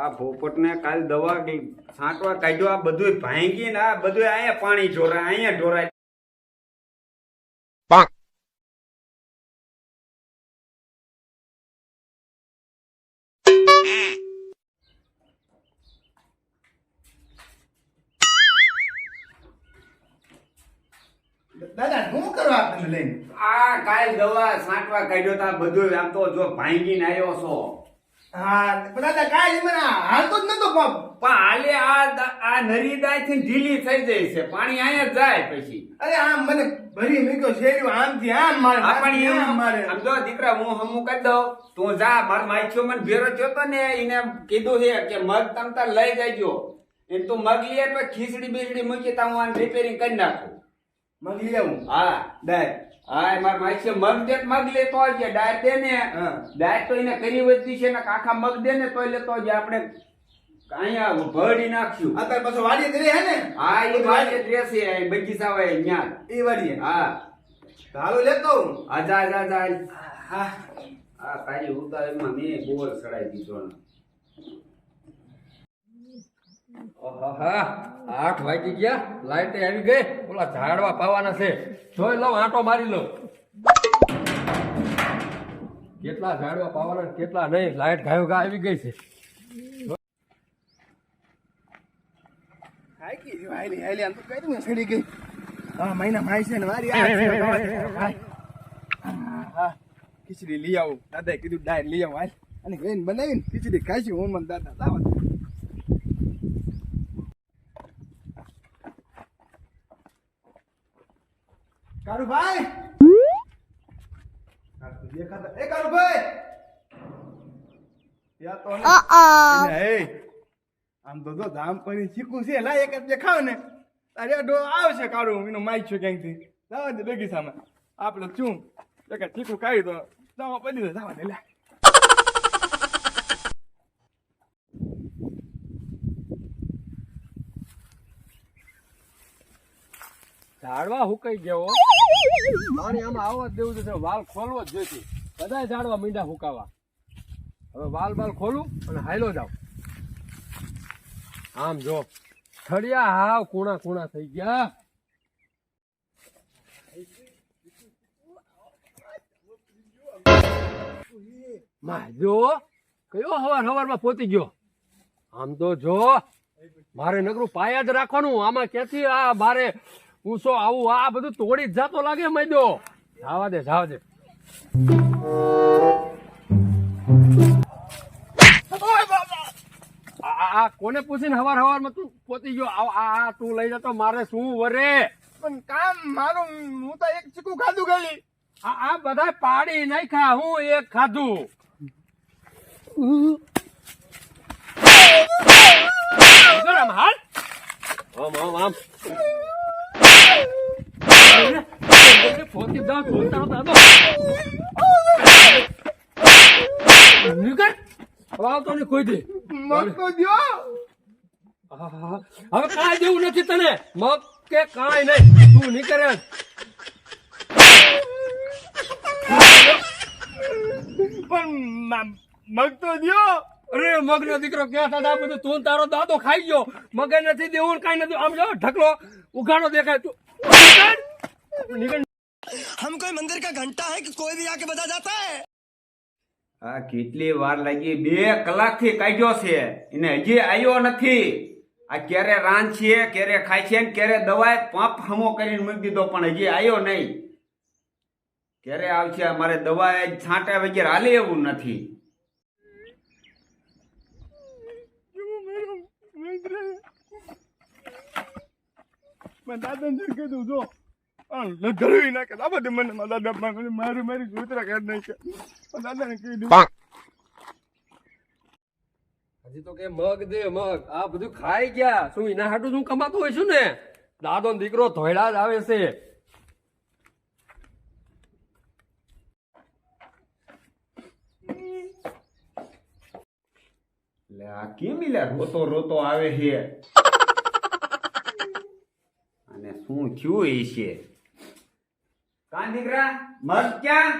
આ પોપટને કાલ દવા કે છાંટવા કાઢ્યો આ બધું ભાંગીને આ બધું અહીંયા પાણી ઢોરાય અહીંયા ઢોરાય. દાદા શું કરવા તમે લઈને? આ કાલ દવા છાંટવા કાઢ્યો તા બધું આમ તો જો ભાંગીને આવ્યો છો. હા દાદા કાંઈ મને હાલતો જ નતો પણ હાલે આ આ નરી દાયથી ઢીલી થઈ જાય છે. પાણી અહીંયા જાય પછી. અરે આમ મને ભરી મૂક્યો શેર્યું આમથી આમ મારે પણ એમ મારે. આમ જો દીકરા હું હમું કરી દઉં તું જા માર માઈચ્યો મને ભેરો થયો તો ને એને કીધું છે કે મગ તમ તાર લઈ જજો. એ તું મગ લે ખીચડી બીચડી મૂકી તા હું આને રિપેરિંગ કરી નાખું. મગ લેવું હા. દાય. હા માર માઈચ્યો મગ દે મગ લેતો દે ને હા. તો એને કરી વધતી છે ને કાખા મગ દે ને તોય લેતો આવજે. આપણે અહીંયા ભરડી નાખ્યું અત્યારે પાછો વાડીએ દરે હે ને? હા એ વાળે ડ્રેસ છે બગીચા હોય ત્યાં એ વાડીએ? હા. હાલો લેતો આવું. આજા આજા આજા હા. આ તારી મેં બોલ ચડાઈ દીધો ને. આઠ વાગી ગયા. લાઈટ આવી ગઈ. ઓલા ઝાડવા પાવાના છે. જોઈ લઉં, આંટો મારી લઉં. કેટલા ઝાડવા પાવાના કેટલા નહીં. લાઈટ ગાયો ગા આવી ગઈ છે. ખીચડી લઈ આવું. દાદાએ કીધું ડાય લઈ આવું અને બનાવીને ખીચડી ખાઈશું હું મને દાદા કારુભાઈ! એ કારુભાઈ! યા તો ને એ આમ તો જો ધામ પડી ચીકુ છે લા એક જ દેખાવ ને. અરે ડો આવશે કાઢું એનો માઈક છે ક્યાંકથી જવા દે બગીચામાં. આપણે શું? એક ચીકુ કાઢી તો જવા પડી દે જવા દે લે. ઝાડવા હુકાઈ ગયો પાણી આમાં આવવા જ દેવું છે વાલ ખોલવો જ જોઈતી. બધા ઝાડવા મીંડા હુકાવા. હવે વાલ બાલ ખોલું અને હાયલો જાવ આમ જો થળિયા હાવ કુણા કુણા થઈ ગયા. માં, જો, કયો હવાર હવારમાં પોતી ગયો? આમ તો જો, મારે નકરું પાયા જ રાખવાનું. આમાં ક્યાંથી આ મારે ઊંસો આવું આ બધું તોડી જ જાતો લાગે મૈદો. જાવા દે જાવા દે. આ- આ આ કોને પૂછીને હવાર હવારમાં તું પોતી ગયો? આ આ- તું લઈ જતો મારે શું વરે? પણ કામ મારું હું તો એક ચીકુ ખાધું ગયેલી આ આ બધા પાડી ખા હું એક ખાધું. આમ હાલ. આમ આમ આમ પોતી જાઉં છું તારો દાદો મગ તો દ્યો તને મગ અરે મગનો દીકરો ક્યાં દાદા બધું તું તારો દાદો ખાઈ ગયો મગે નથી દેવું કઈ નથી આમ જો ઢકલો ઉઘાડો દેખાય તું નીકળ. નીકળ हम कोई मंदिर का घंटा है कि कोई भी आके बजा जाता है આ કેટલી વાર લાગી બે કલાકથી કાઢ્યો છે એને હજી આવ્યો નથી આ ક્યારે રાન છે ક્યારે ખાય છે ને ક્યારે દવાએ પંપ હમો કરીને મૂકી દીધો પણ હજી આવ્યો નહીં ક્યારે આવશે મારે દવાએ છાંટા વગેરે હાલે એવું નથી મેં દાદાને જે કીધું જો લગાડવી નાખે આ બધું મને મારા દાદા મને મારી મારી સૂતરા કાઢી નાખે પણ દાદાને કીધું હજી તો કે મગ દે મગ આ બધું ખાઈ ગયા શું એના હાટું શું કમાતું હોય છું ને દાદો દીકરો ધોયડા જ આવે છે એટલે આ કેમ લે રોતો રોતો આવે છે અને શું થયું એ છે કાં દીકરા? મગ ક્યાં?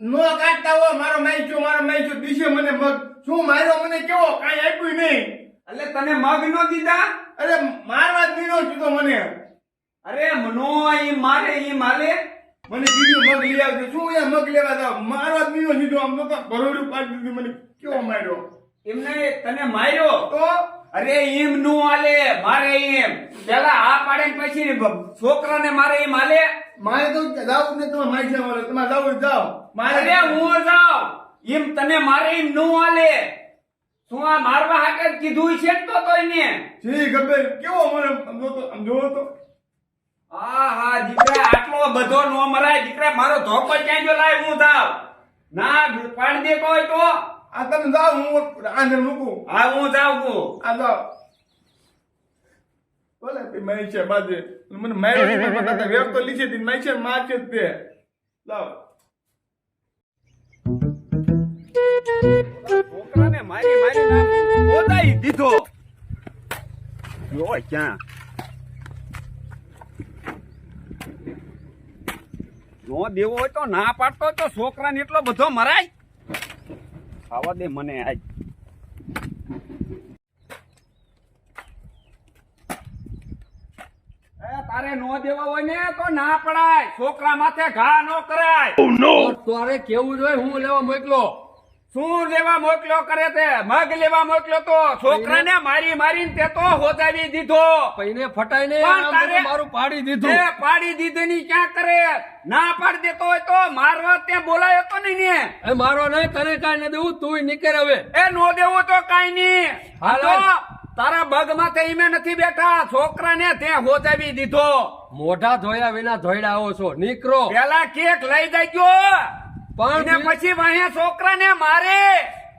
નો કાઢતા હો મારો માઈચો મારો માઈચો દિશે મને મગ શું માર્યો મને કેવો? કાંઈ આપ્યું નહીં. એટલે તને મગ નો દીધા? અરે મારવા જ કીધો મને. અરે મનો ઈ મારે ઈ મારે મને કીધું મગ લઈ આવજો. શું એ મગ લેવા જાવ? મારવા જ આમ તો ભરોડું પાડી દીધું મને. કેવો માર્યો? એમને તને માર્યો? તો? અરે એમ નું આલે મારે એમ પેલા આ પાડે પછી છોકરાને મારે એમ હાલે મારે તો જાવ ને તમે મારી મારે તમારે જાવ જાવ. મારે હું જાવ એમ તને મારે એમ નો હાલે. તું આ મારવા હાકે કીધું છે ને તો તોય ને જી ખબર કેવો મને સમજો તો સમજો તો હા હા દીકરા આટલો બધો નો મરાય. દીકરા મારો ધોકો ક્યાં જો લાય હું જાવ ના પાડી દે હોય તો. આ તમે જાવ હું આને મૂકું. હા હું જાવ હું. આ જાવ બોલે તે મારી છે બાજે. મને પણ તાતા વેર તો લીધી હતી મારી છે તે. લાવ. છોકરાને મારી મારી દીધો. ક્યાં? નો દેવો હોય તો ના પાડતો તો છોકરાને એટલો બધો મરાય. ખાવા દે મને આજ એ તારે નો દેવા હોય ને તો ના પડાય. છોકરા માથે ઘા નો કરાય. તારે કેવું જોઈએ? હું લેવા મોકલો. શું લેવા મોકલો કરે તે? મગ લેવા મોકલો તો. છોકરાને મારી મારીને તે તો હોદાવી દીધો. પૈને ફટાઈ ને તારે- મારું પાડી તે દીધું પાડી દીધેની ક્યાં કરે? ના પાડી દેતો હોય તો મારવા ત્યાં બોલાયો તો નહીં ને. એ મારો નહીં તને કાઈ ન દેવું તું નીકળ હવે. એ નો દેવું તો કાઈ નહીં. તો હાલ. તારા બગ માથે ઈમે નથી બેઠા. છોકરાને ત્યાં હોજાવી દીધો. મોઢા ધોયા વિના આવો છો. નીકળો. પેલા કેક લઈ જજો. પણ પછી વાહે છોકરાને મારે.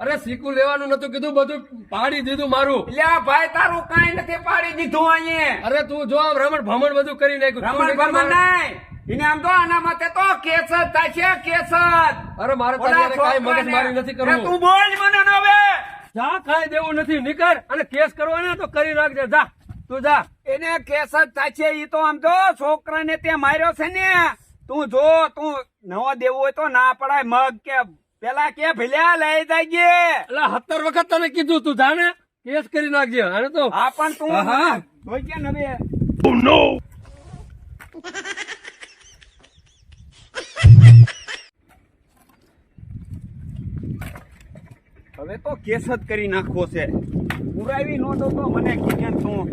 અરે સીકુ લેવાનું નતું કીધું બધું પાડી દીધું મારું. લે ભાઈ તારું કાઈ નથી પાડી દીધું અહીંયા. અરે તું જો આમ રમણ ભમણ બધું કરી નાખ્યું. તું રમણ ભમણ. નહીં. એને આમ તો આના માટે તો કેસ જ થાય છે કેસ જ અરે મારે તારી કાંઈ મગજ મારી નથી કરવું. તું બોલ મને હવે. જા કાંઈ દેવું નથી નીકળ અને કેસ કરવાના તો કરી નાખજે જા તું જા. એને કેસ જ થાય છે ઈ તો આમ તો છોકરાને તે માર્યો છે ને. તું જો તું નવો દેવું હોય તો ના પડાય મગ કે પેલા કે ભીલ્યા લઈ જાય એટલે સત્તર વખત તને કીધું તું જાને કેસ કરી નાખજે. અને તો હા પણ તું હા, જોઈ ગયા નવે. કે ને હવે તો કેસ જ કરી નાખવો છે. પુરાવી નોટો તો મને કીધે તું.